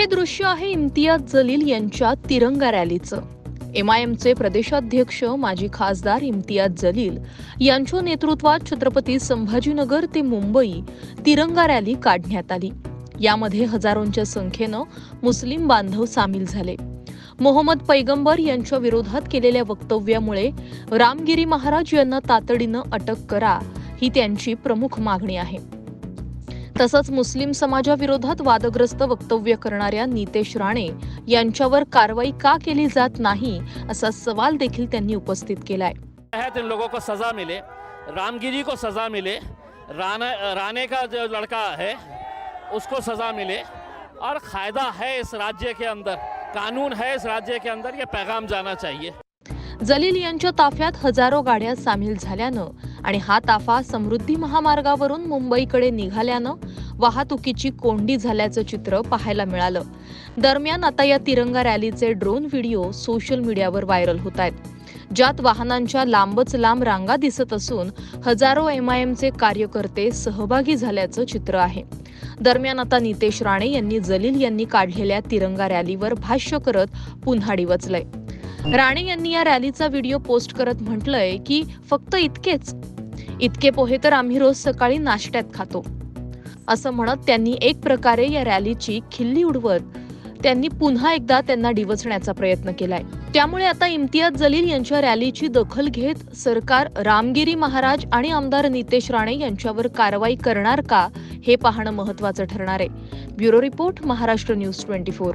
हे दृश्य आहे इम्तियाज जलील यांच्या तिरंगा रॅलीचं. एम आय एमचे प्रदेशाध्यक्ष माजी खासदार इम्तियाज जलील यांच्या नेतृत्वात छत्रपती संभाजीनगर ते मुंबई तिरंगा रॅली काढण्यात आली. यामध्ये हजारोंच्या संख्येनं मुस्लिम बांधव सामील झाले. मोहम्मद पैगंबर यांच्या विरोधात केलेल्या वक्तव्यामुळे रामगिरी महाराज यांना तातडीनं अटक करा ही त्यांची प्रमुख मागणी आहे. तसंच मुस्लिम समाजाविरोधात वादग्रस्त वक्तव्य करणाऱ्या नितेश राणे यांच्यावर कारवाई का केली जात नाही असा सवाल देखील त्यांनी उपस्थित केलाय. इन लोगों को सज़ा मिले रामगिरी को सज़ा मिले राना राणे का जो लड़का है उसको सज़ा मिले। और कायदा है इस राज्य के अंदर कानून है इस राज्य के अंदर ये पैगाम जाना चाहिए। जलील यांच्या ताफ्यात हजारो गाड्या सामील झाल्यानं आणि हा ताफा समृद्धी महामार्गावरून मुंबईकडे निघाल्यानं वाहतुकीची कोंडी झाल्याचं चित्र पाहायला मिळालं. दरम्यान आता या तिरंगा रॅलीचे ड्रोन व्हिडिओ सोशल मीडियावर व्हायरल होत आहेत. ज्यात वाहनांच्या लांबच लांब रांगा दिसत असून हजारो एमआयएमचे कार्यकर्ते सहभागी झाल्याचं चित्र आहे. दरम्यान आता नितेश राणे यांनी जलील यांनी काढलेल्या तिरंगा रॅलीवर भाष्य करत पुन्हा डिवचलंय राणे यांनी या रॅलीचा व्हिडिओ पोस्ट करत म्हटलंय की फक्त इतकेच. इतके पोहे तर आम्ही रोज सकाळी नाश्त्यात खातो. असं म्हणत त्यांनी एक प्रकारे या रॅलीची खिल्ली उडवत त्यांनी पुन्हा एकदा त्यांना डिवचण्याचा प्रयत्न केलाय. त्यामुळे आता इम्तियाज जलील यांच्या रॅलीची दखल घेत सरकार रामगिरी महाराज आणि आमदार नितेश राणे यांच्यावर कारवाई करणार का हे पाहणं महत्वाचं ठरणार आहे. Bureau report Maharashtra news twenty four.